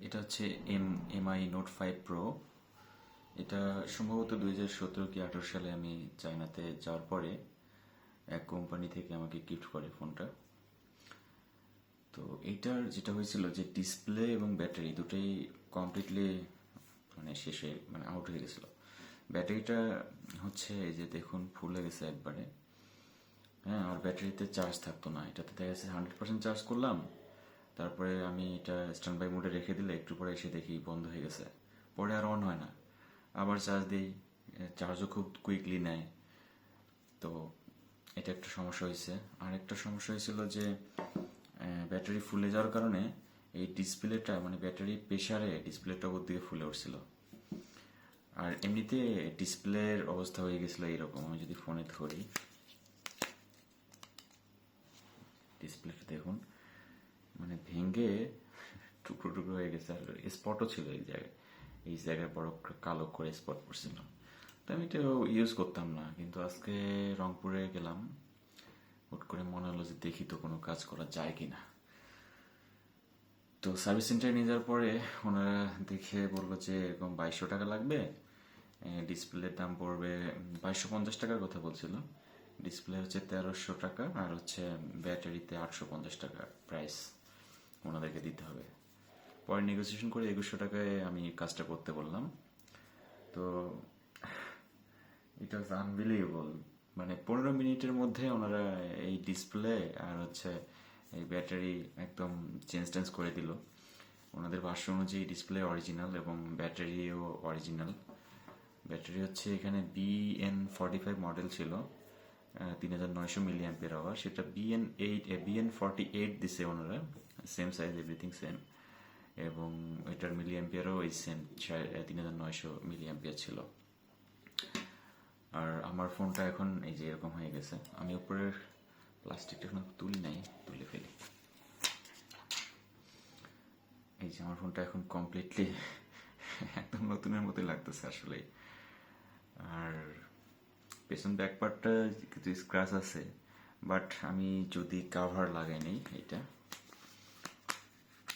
এটা হচ্ছে M MI note five pro এটা সম্ভবত দুই হাজার সতেরো কি আঠারো সালে আমি চায়নাতে যাওয়ার পরে এক কোম্পানি থেকে আমাকে গিফট করে ফোনটা। তো এইটার যেটা হয়েছিল যে ডিসপ্লে এবং ব্যাটারি দুটোই কমপ্লিটলি মানে শেষে মানে আউট হয়ে গেছিল। ব্যাটারিটা হচ্ছে এই যে দেখুন ফুলে গেছে একবারে। হ্যাঁ আর ব্যাটারিতে চার্জ থাকতো না। এটাতে দেখা যাচ্ছে হান্ড্রেড পার্সেন্ট চার্জ করলাম। তারপরে আমি এটা স্ট্যান্ড বাই মোডে রেখে দিলে একটু পরে এসে দেখি বন্ধ হয়ে গেছে। পরে আর অন হয় না। আবার চার্জ দিই চার্জও খুব কুইকলি নেয়। তো এটা একটা সমস্যা হয়েছে আর একটা সমস্যা হয়েছিল যে ব্যাটারি ফুলে যাওয়ার কারণে এই ডিসপ্লেটা মানে ব্যাটারি প্রেশারে ডিসপ্লেটা ওর দিকে ফুলে উঠছিল। আর এমনিতে ডিসপ্লের অবস্থা হয়ে গেছিল এইরকম। আমি যদি ফোনে ধরি ডিসপ্লেটা দেখুন। ভেঙে টুকরো টুকরো হয়ে গেছে আর স্পটও ছিল এই জায়গায়। এই জায়গায় বড় কালো করে স্পট পড়ছিল তো আমি এটা ইউজ করতাম না, কিন্তু আজকে রংপুরে গেলাম। হুট করে মনে হলো যে দেখি তো কোনো কাজ করা যায় কি না তো সার্ভিস সেন্টারে নিয়ে যাওয়ার পরে ওনারা দেখে বলল যে এরকম বাইশশো টাকা লাগবে ডিসপ্লের দাম পড়বে বাইশশো পঞ্চাশ টাকার কথা বলছিল। ডিসপ্লে হচ্ছে তেরোশো টাকা আর হচ্ছে ব্যাটারিতে আটশো পঞ্চাশ টাকা প্রাইস ওনাদেরকে দিতে হবে। পরে নেগোসিয়েশন করে একুশশো টাকায় আমি কাজটা করতে বললাম। তো ইট ওয়াজ আনবিলিভেবল মানে পনেরো মিনিটের মধ্যে ওনারা এই ডিসপ্লে আর হচ্ছে এই ব্যাটারি একদম চেঞ্জ টেঞ্জ করে দিল। ওনাদের ভাষ্য অনুযায়ী ডিসপ্লে অরিজিনাল এবং ব্যাটারিও অরিজিনাল ব্যাটারি হচ্ছে এখানে বিএন ফর্টি ফাইভ মডেল ছিল। তিন হাজার নয়শো মিলি অ্যাম্পিয়ার আওয়ার সেটা BN eight BN forty eight দিছে ওনারা সেম সাইজ এভরিথিং সেম এবং এটার মিলি অ্যাম্পিয়ারও এই সেম তিন হাজার নয়শো মিলি অ্যাম্পিয়ার ছিল। আর আমার ফোনটা এখন এই যে এরকম হয়ে গেছে, আমি উপরের প্লাস্টিকটা এখন তুলি নাই, তুলে ফেলি। এই যে আমার ফোনটা এখন কমপ্লিটলি একদম নতুনের মতোই লাগতেছে আসলে আর পেছন ব্যাক পার্টটা কিছু স্ক্র্যাচ আছে বাট আমি যদি কাভার লাগাই নেই এটা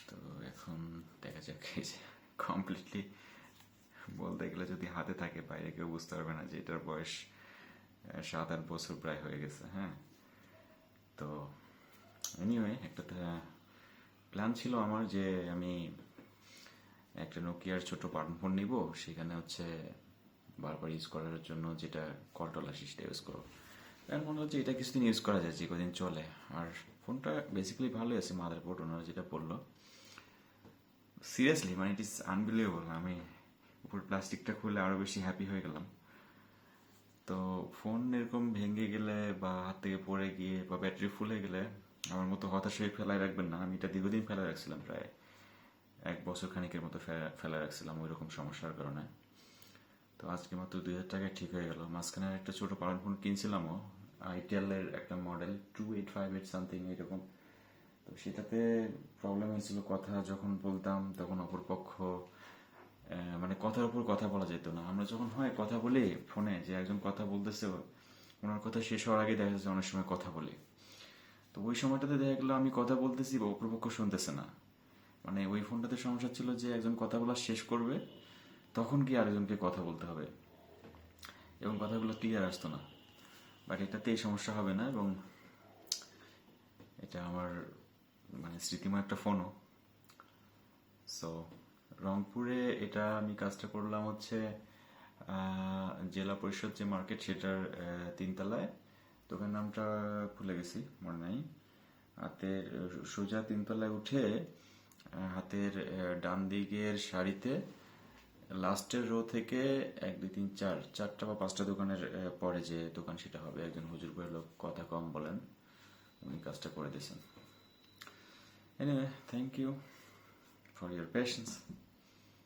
তো এখন দেখা যাক কমপ্লিটলি বলতে গেলে যদি হাতে থাকে, বাইরে কেউ বুঝতে পারবে না যে এটার বয়স সাত আট বছর প্রায় হয়ে গেছে হ্যাঁ? তো এনিওয়ে একটা প্ল্যান ছিল আমার যে আমি একটা নোকিয়ার ছোট বাটন ফোন নিব, সেখানে হচ্ছে বারবার ইউজ করার জন্য যেটা কলটলা সেটা ইউজ করব এখন মনে হচ্ছে এটা কিছুদিন ইউজ করা যায়, যে কদিন চলে। আর ফোনটা বেসিক্যালি ভালোই আছে মাদার বোর্ড ওনারা যেটা বলল। সিরিয়াসলি মানে ইট ইস আনবিলিভেবল আমি উপর প্লাস্টিকটা খুলে আরও বেশি হ্যাপি হয়ে গেলাম। তো ফোন এরকম ভেঙে গেলে বা হাত থেকে পড়ে গিয়ে বা ব্যাটারি ফুলে গেলে আমার মতো হতাশ হয়ে ফেলায় রাখবেন না। আমি এটা দীর্ঘদিন ফেলা রাখছিলাম, প্রায় এক বছর খানিকের মতো ফেলা রাখছিলাম ওই রকম সমস্যার কারণে। তো আজকে মাত্র দুই হাজার টাকায় ঠিক হয়ে গেল। মাঝখানে একটা ছোটো পাওয়ার ফোন কিনছিলামও আইটেলের একটা model two eight five eight something এরকম। তো সেটাতে প্রবলেম হয়েছিল কথা যখন বলতাম, তখন অপরপক্ষ মানে কথার উপর কথা বলা যেত না। আমরা যখন হয় কথা বলি ফোনে, যে একজন কথা বলতেছে, ওনার কথা শেষ হওয়ার আগে দেখা যাচ্ছে অনেক সময় কথা বলি। তো ওই সময়টাতে দেখা গেলো আমি কথা বলতেছি, অপরপক্ষ শুনতেছে না। মানে ওই ফোনটাতে সমস্যা ছিল যে একজন কথা বলা শেষ করবে তখন কি আরেকজনকে কথা বলতে হবে? এবং কথাগুলো ক্লিয়ার আসতো না। বাট এটাতে এই সমস্যা হবে না এবং এটা আমার মানে স্মৃতিময় একটা ফোনও সো রংপুরে এটা আমি কাজটা করলাম হচ্ছে জেলা পরিষদ যে মার্কেট সেটার তিনতলায়। দোকান নামটা ভুলে গেছি, মনে নাই। হাতের সোজা তিনতলায় উঠে হাতের ডান দিকের শাড়িতে লাস্টের রো থেকে এক, দুই, তিন, চার, চারটা বা পাঁচটা দোকানের পরে যে দোকান সেটা হবে, একজন হুজুর করে লোক কথা কম বলেন, উনি কাজটা করে দিয়েছেন। Anyway thank you for your patience